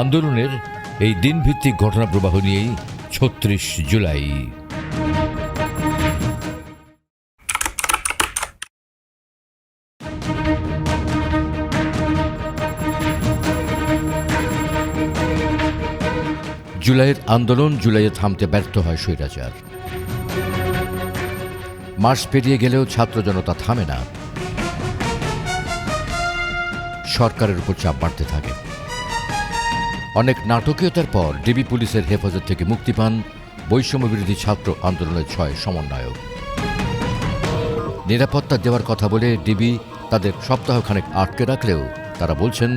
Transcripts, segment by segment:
আন্দোলনের এই দিনভিত্তিক ঘটনা প্রবাহ নিয়েই ছত্রিশ জুলাই। জুলাইয়ের আন্দোলন জুলাইয়ে থামতে ব্যর্থ হয় স্বৈরাচার। মাস পেরিয়ে গেলেও ছাত্র জনতা থামে না। সরকারের উপর চাপ বাড়তে থাকে। অনেক নাটকীয়তার পর ডিবি পুলিশের হেফাজত থেকে মুক্তি পান বৈষম্যবিরোধী ছাত্র আন্দোলনের ছয় সমন্বয়ক। নিরাপত্তা দেওয়ার কথা বলে ডিবি তাদের সপ্তাহখানেক আটকে রাখলেও তারা বলছেন,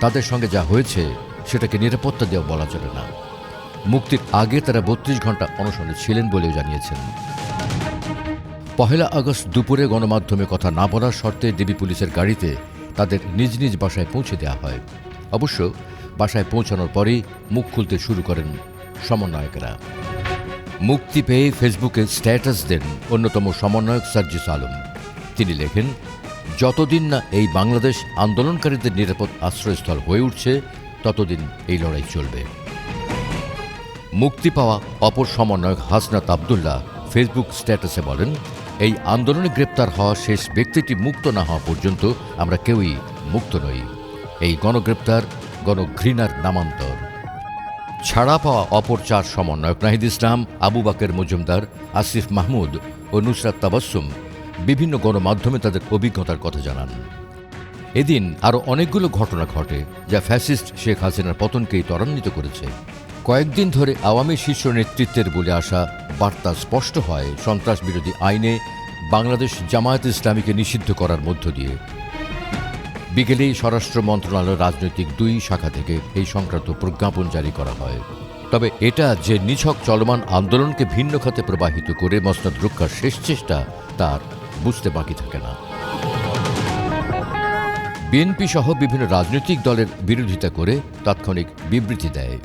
তাদের সঙ্গে যা হয়েছে সেটাকে নিরাপত্তা দেওয়া বলা চলে না। মুক্তির আগে তারা বত্রিশ ঘণ্টা অনশনে ছিলেন বলেও জানিয়েছেন। পহেলা আগস্ট দুপুরে গণমাধ্যমে কথা না বলার শর্তে ডিবি পুলিশের গাড়িতে তাদের নিজ নিজ বাসায় পৌঁছে দেওয়া হয়। অবশ্য বাসায় পৌঁছানোর পরেই মুখ খুলতে শুরু করেন সমন্বয়করা। মুক্তি পেয়ে ফেসবুকে স্ট্যাটাস দেন অন্যতম সমন্বয়ক সার্জিস আলম। তিনি লেখেন, যতদিন না এই বাংলাদেশ আন্দোলনকারীদের নিরাপদ আশ্রয়স্থল হয়ে উঠছে, ততদিন এই লড়াই চলবে। মুক্তি পাওয়া অপর সমন্বয়ক হাসনাত আবদুল্লাহ ফেসবুক স্ট্যাটাসে বলেন, এই আন্দোলনে গ্রেপ্তার হওয়া শেষ ব্যক্তিটি মুক্ত না হওয়া পর্যন্ত আমরা কেউই মুক্ত নই। এই গণগ্রেপ্তার গণঘৃণার নামান্তর। ছাড়া পাওয়া অপর চার সমন্বয়ক নাহিদ ইসলাম, আবু বাকের মজুমদার, আসিফ মাহমুদ ও নুসরাত তাবাসুম বিভিন্ন গণমাধ্যমে তাদের অভিজ্ঞতার কথা জানান। এদিন আরও অনেকগুলো ঘটনা ঘটে যা ফ্যাসিস্ট শেখ হাসিনার পতনকেই ত্বরান্বিত করেছে। কয়েকদিন ধরে আওয়ামী শীর্ষ নেতৃত্বের বলে আসা বার্তা স্পষ্ট হয় সন্ত্রাস বিরোধী আইনে বাংলাদেশ জামায়াত ইসলামীকে নিষিদ্ধ করার মধ্য দিয়ে। বিকেলেই স্বরাষ্ট্র মন্ত্রণালয়ের রাজনৈতিক দুই শাখা থেকে এই সংক্রান্ত প্রজ্ঞাপন জারি করা হয়। তবে এটা যে নিছক চলমান আন্দোলনকে ভিন্ন খাতে প্রবাহিত করে মসনদ রক্ষার শেষ চেষ্টা তার বুঝতে বাকি থাকে না। বিএনপি সহ বিভিন্ন রাজনৈতিক দলের বিরোধিতা করে তাৎক্ষণিক বিবৃতি দেয়।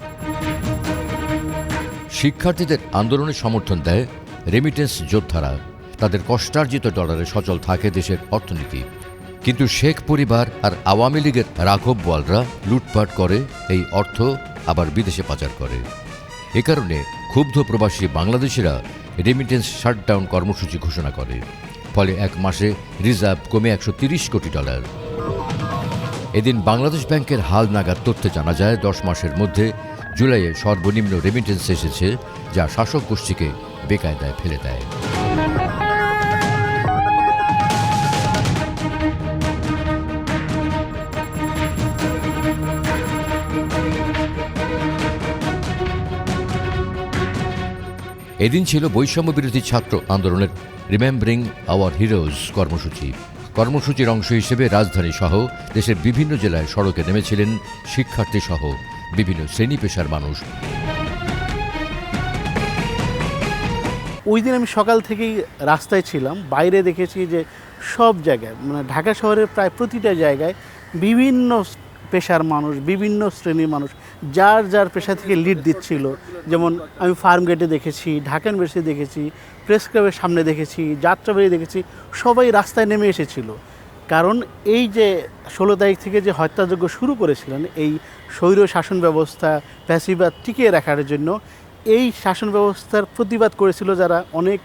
শিক্ষার্থীদের আন্দোলনে সমর্থন দেয় রেমিটেন্স যোদ্ধারা। তাদের কষ্টার্জিত ডলারে সচল থাকে দেশের অর্থনীতি। কিন্তু শেখ পরিবার আর আওয়ামী লীগের রাঘব বলরা লুটপাট করে, এই অর্থ আবার বিদেশে পাচার করে। এ কারণে ক্ষুব্ধ প্রবাসী বাংলাদেশিরা রেমিটেন্স শাটডাউন কর্মসূচি ঘোষণা করে। ফলে এক মাসে রিজার্ভ কমে একশো কোটি ডলার। এদিন বাংলাদেশ ব্যাংকের হাল নাগাদ তথ্যে জানা যায়, দশ মাসের মধ্যে জুলাইয়ে সর্বনিম্ন রেমিটেন্স এসেছে, যা শাসক গোষ্ঠীকে বেকায়দায় ফেলে দেয়। এদিন ছিল বৈষম্য বিরোধী ছাত্র আন্দোলনের রিমেম্বারিং আওয়ার হিরোজ কর্মসূচি। কর্মসূচির অংশ হিসেবে রাজধানী সহ দেশের বিভিন্ন জেলায় সড়কে নেমেছিলেন শিক্ষার্থী সহ বিভিন্ন শ্রেণি পেশার মানুষ। ওই দিন আমি সকাল থেকেই রাস্তায় ছিলাম, বাইরে দেখেছি যে সব জায়গায় মানে ঢাকা শহরের প্রায় প্রতিটা জায়গায় বিভিন্ন পেশার মানুষ, বিভিন্ন শ্রেণির মানুষ, যার যার পেশা থেকে লিড দিচ্ছিল। যেমন আমি ফার্ম গেটে দেখেছি, ঢাকা ইউনিভার্সিটি দেখেছি প্রেস ক্লাবের সামনে দেখেছি, যাত্রাবাড়ি দেখেছি, সবাই রাস্তায় নেমে এসেছিল। কারণ এই যে ষোলো তারিখ থেকে যে হত্যাযজ্ঞ শুরু করেছিলেন, এই স্বৈর শাসন ব্যবস্থা প্যাসিবাদ টিকিয়ে রাখার জন্য, এই শাসন ব্যবস্থার প্রতিবাদ করেছিল যারা অনেক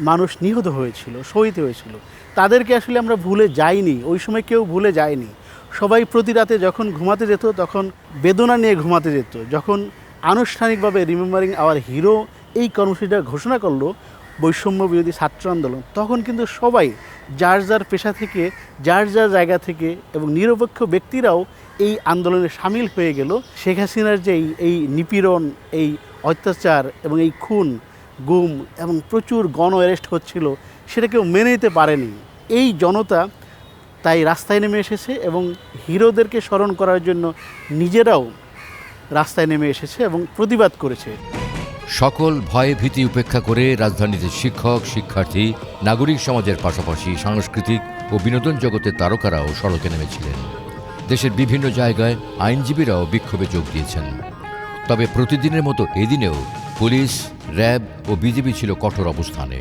মানুষ নিহত হয়েছিল, শহীদ হয়েছিল। তাদেরকে আসলে আমরা ভুলে যাইনি, ওই সময় কেউ ভুলে যায়নি। সবাই প্রতি রাতে যখন ঘুমাতে যেত, তখন বেদনা নিয়ে ঘুমাতে যেত। যখন আনুষ্ঠানিকভাবে রিমেম্বারিং আওয়ার হিরো এই কর্মসূচিটা ঘোষণা করল বৈষম্য বিরোধী ছাত্র আন্দোলন, তখন কিন্তু সবাই যার যার পেশা থেকে, যার যার জায়গা থেকে এবং নিরপেক্ষ ব্যক্তিরাও এই আন্দোলনে সামিল হয়ে গেল। শেখ হাসিনার যে এই- নিপীড়ন, এই অত্যাচার এবং এই খুন, গুম এবং প্রচুর গণ অ্যারেস্ট হচ্ছিল, সেটা কেউ মেনে নিতে পারেনি। এই জনতা তাই রাস্তায় নেমে এসেছে এবং হিরোদেরকে স্মরণ করার জন্য নিজেরাও রাস্তায় নেমে এসেছে এবং প্রতিবাদ করেছে। সকল ভয় ভীতি উপেক্ষা করে রাজধানীতে শিক্ষক, শিক্ষার্থী, নাগরিক সমাজের পাশাপাশি সাংস্কৃতিক ও বিনোদন জগতের তারকারাও সড়কে নেমেছিলেন। দেশের বিভিন্ন জায়গায় আইনজীবীরাও বিক্ষোভে যোগ দিয়েছেন। তবে প্রতিদিনের মতো এদিনেও পুলিশ, র্যাব ও বিজেপি ছিল কঠোর অবস্থানে।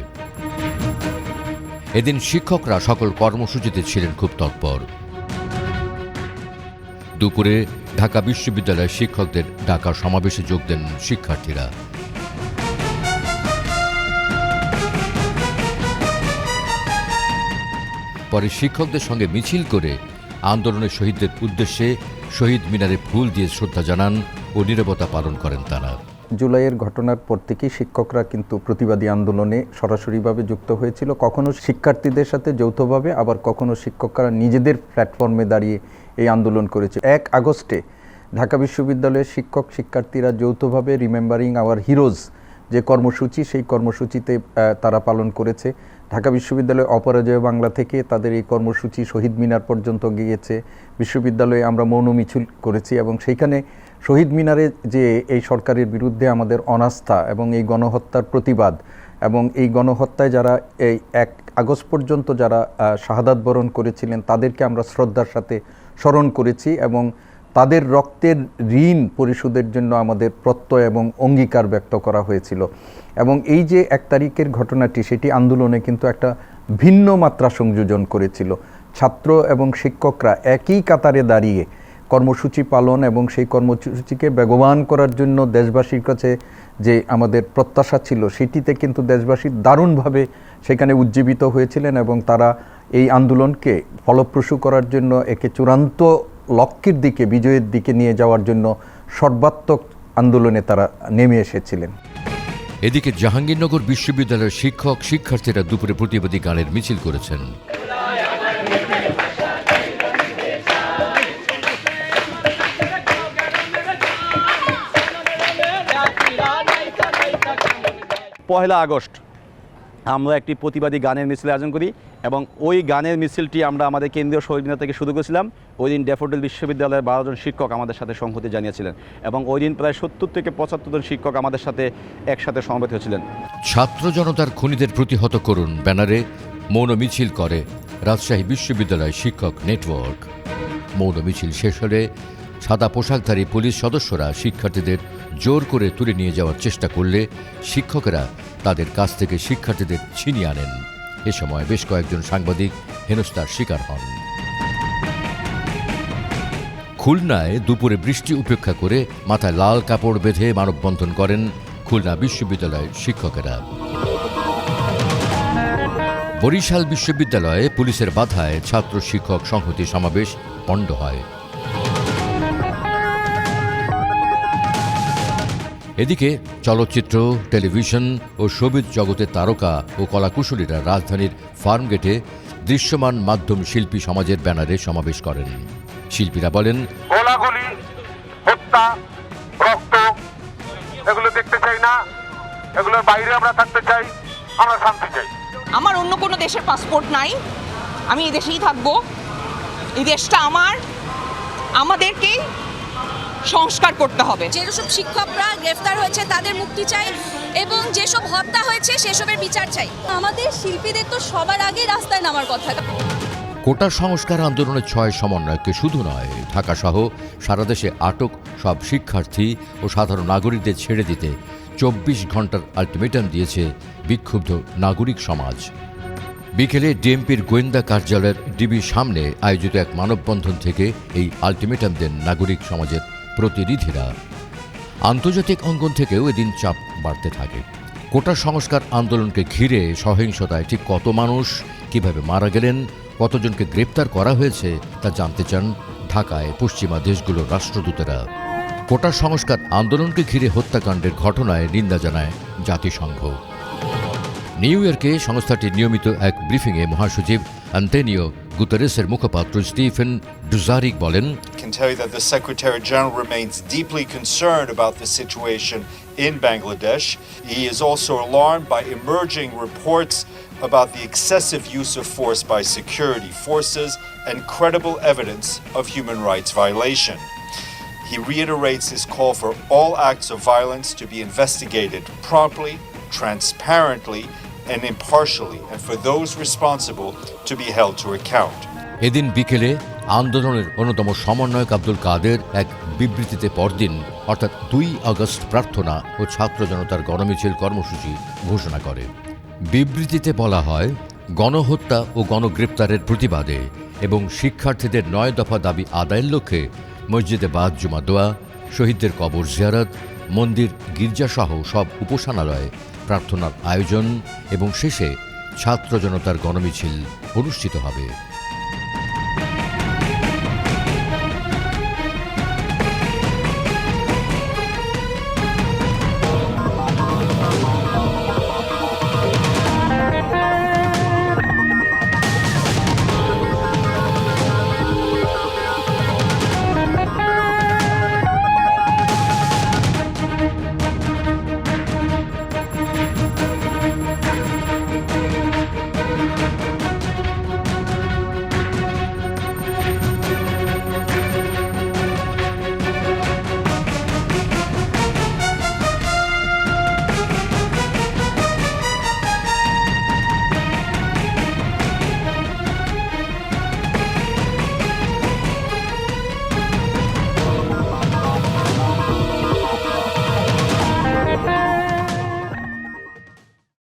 এদিন শিক্ষকরা সকল কর্মসূচিতে ছিলেন খুব তৎপর। দুপুরে ঢাকা বিশ্ববিদ্যালয়ের শিক্ষকদের ঢাকা সমাবেশে যোগ দেন শিক্ষার্থীরা। পরে শিক্ষকদের সঙ্গে মিছিল করে আন্দোলনের শহীদদের উদ্দেশ্যে শহীদ মিনারে ফুল দিয়ে শ্রদ্ধা জানান ও নীরবতা পালন করেন তারা। জুলাইয়ের ঘটনার পর থেকেই শিক্ষকরা কিন্তু প্রতিবাদী আন্দোলনে সরাসরিভাবে যুক্ত হয়েছিল। কখনো শিক্ষার্থীদের সাথে যৌথভাবে, আবার কখনো শিক্ষকরা নিজেদের প্ল্যাটফর্মে দাঁড়িয়ে এই আন্দোলন করেছে। এক আগস্টে ঢাকা বিশ্ববিদ্যালয়ের শিক্ষক শিক্ষার্থীরা যৌথভাবে রিমেম্বারিং আওয়ার হিরোজ যে কর্মসূচি, সেই কর্মসূচিতে তারা পালন করেছে। ঢাকা বিশ্ববিদ্যালয় অপরাজয় বাংলা থেকে তাদের এই কর্মসূচি শহীদ মিনার পর্যন্ত গিয়েছে। বিশ্ববিদ্যালয়ে আমরা মৌন মিছিল করেছি এবং সেইখানে শহীদ মিনারে যে এই সরকারের বিরুদ্ধে আমাদের অনাস্থা এবং এই গণহত্যার প্রতিবাদ এবং এই গণহত্যায় যারা এই এক আগস্ট পর্যন্ত যারা শাহাদাত বরণ করেছিলেন, তাদেরকে আমরা শ্রদ্ধার সাথে স্মরণ করেছি এবং তাদের রক্তের ঋণ পরিশোধের জন্য আমাদের প্রত্যয় এবং অঙ্গীকার ব্যক্ত করা হয়েছিল। এবং এই যে এক তারিখের ঘটনাটি, সেটি আন্দোলনে কিন্তু একটা ভিন্ন মাত্রা সংযোজন করেছিল। ছাত্র এবং শিক্ষকরা একই কাতারে দাঁড়িয়ে কর্মসূচি পালন এবং সেই কর্মসূচিকে বেগবান করার জন্য দেশবাসীর কাছে যে আমাদের প্রত্যাশা ছিল, সেটিতে কিন্তু দেশবাসী দারুণভাবে সেখানে উজ্জীবিত হয়েছিলেন এবং তারা এই আন্দোলনকে ফলপ্রসূ করার জন্য, একে চূড়ান্ত লক্ষ্যের দিকে, বিজয়ের দিকে নিয়ে যাওয়ার জন্য সর্বাত্মক আন্দোলনে তারা নেমে এসেছিলেন। এদিকে জাহাঙ্গীরনগর বিশ্ববিদ্যালয়ের শিক্ষক, শিক্ষার্থীরা দুপুরে প্রতিবাদী গানের মিছিল করেছেন। পহেলা আগস্ট আমরা একটি প্রতিবাদী গানের মিছিল আয়োজন করি এবং ওই গানের মিছিলটি আমরা আমাদের কেন্দ্রীয় শহীদ মিনার থেকে শুরু করেছিলাম। ওই দিন ড্যাফোডিল বিশ্ববিদ্যালয়ের বারো জন শিক্ষক আমাদের সাথে সংহতি জানিয়েছিলেন এবং ওই দিন প্রায় সত্তর থেকে পঁচাত্তর জন শিক্ষক আমাদের সাথে একসাথে সমবেত হয়েছিলেন। ছাত্র জনতার খুনিদের প্রতিহত করুন ব্যানারে মৌন মিছিল করে রাজশাহী বিশ্ববিদ্যালয় শিক্ষক নেটওয়ার্ক। মৌন মিছিল শেষ হলে সাদা পোশাকধারী পুলিশ সদস্যরা শিক্ষার্থীদের জোর করে তুলে নিয়ে যাওয়ার চেষ্টা করলে শিক্ষকেরা তাদের কাছ থেকে শিক্ষার্থীদের ছিনিয়ে আনেন। এ সময় বেশ কয়েকজন সাংবাদিক হেনস্থার শিকার হন। খুলনায় দুপুরে বৃষ্টি উপেক্ষা করে মাথায় লাল কাপড় বেঁধে মানববন্ধন করেন খুলনা বিশ্ববিদ্যালয়ের শিক্ষকেরা। বরিশাল বিশ্ববিদ্যালয়ে পুলিশের বাধায় ছাত্র শিক্ষক সংহতি সমাবেশ পণ্ড হয়। এদিকে চলচ্চিত্র টেলিভিশন ও সবিজ জগতের তারকা ও কলাকুশলীরা রাজধানীর ফার্মগেটে দৃশ্যমান মাধ্যম শিল্পী সমাজের ব্যানারে সমাবেশ করেন। শিল্পীরা বলেন গোলাগুলি হত্যা রক্ত এগুলো দেখতে চাই না। এগুলোর বাইরে আমরা থাকতে চাই আমরা শান্তি চাই। আমার অন্য কোনো দেশের পাসপোর্ট নাই। আমি এই দেশেই থাকব। এই দেশটা আমার। আমাদেরকেই সংস্কার করতে হবে। যেসব শিক্ষকরা গ্রেফতার হয়েছে তাদের মুক্তি চাই এবং যেসব হত্যা হয়েছে সেসবের বিচার চাই। আমাদের শিল্পীদের তো সবার আগে রাস্তায় নামার কথা। কোটা সংস্কার আন্দোলনের ছয় সমন্বয়কে শুধু নয় ঢাকাসহ সারা দেশে আটক সব শিক্ষার্থী ও সাধারণ নাগরিকদের ছেড়ে দিতে চব্বিশ ঘণ্টার আলটিমেটাম দিয়েছে বিক্ষুব্ধ নাগরিক সমাজ। বিকেলে ডিএমপির গোয়েন্দা কার্যালয়ের ডিবির সামনে আয়োজিত এক মানববন্ধন থেকে এই আলটিমেটাম দেন নাগরিক সমাজের প্রতিনিধিরা। আন্তর্জাতিক অঙ্গন থেকেও এদিন চাপ বাড়তে থাকে। কোটা সংস্কার আন্দোলনকে ঘিরে সহিংসতায় ঠিক কত মানুষ, কীভাবে মারা গেলেন, কতজনকে গ্রেপ্তার করা হয়েছে, তা জানতে চান ঢাকায় পশ্চিমা দেশগুলোর রাষ্ট্রদূতেরা। কোটা সংস্কার আন্দোলনকে ঘিরে হত্যাকাণ্ডের ঘটনায় নিন্দা জানায় জাতিসংঘ। নিউ ইয়র্কে সংস্থাটির নিয়মিত এক ব্রিফিংয়ে মহাসচিব আন্তেনিও গুতারেসের মুখপাত্র স্টিফেন ডুজারিক বলেন can tell you that the Secretary General remains deeply concerned about the situation in Bangladesh. He is also alarmed by emerging reports about the excessive use of force by security forces and credible evidence of human rights violation. He reiterates his call for all acts of violence to be investigated promptly, transparently, and impartially, and for those responsible to be held to account. এদিন বিকেলে আন্দোলনের অন্যতম সমন্বয়ক আব্দুল কাদের এক বিবৃতিতে পরদিন, অর্থাৎ দুই আগস্ট প্রার্থনা ও ছাত্র জনতার গণমিছিল কর্মসূচি ঘোষণা করে। বিবৃতিতে বলা হয়, গণহত্যা ও গণগ্রেপ্তারের প্রতিবাদে এবং শিক্ষার্থীদের নয় দফা দাবি আদায়ের লক্ষ্যে মসজিদে বাদ জুমা দোয়া, শহীদদের কবর জিয়ারত, মন্দির গির্জাসহ সব উপাসনালয়ে প্রার্থনার আয়োজন এবং শেষে ছাত্র জনতার গণমিছিল অনুষ্ঠিত হবে।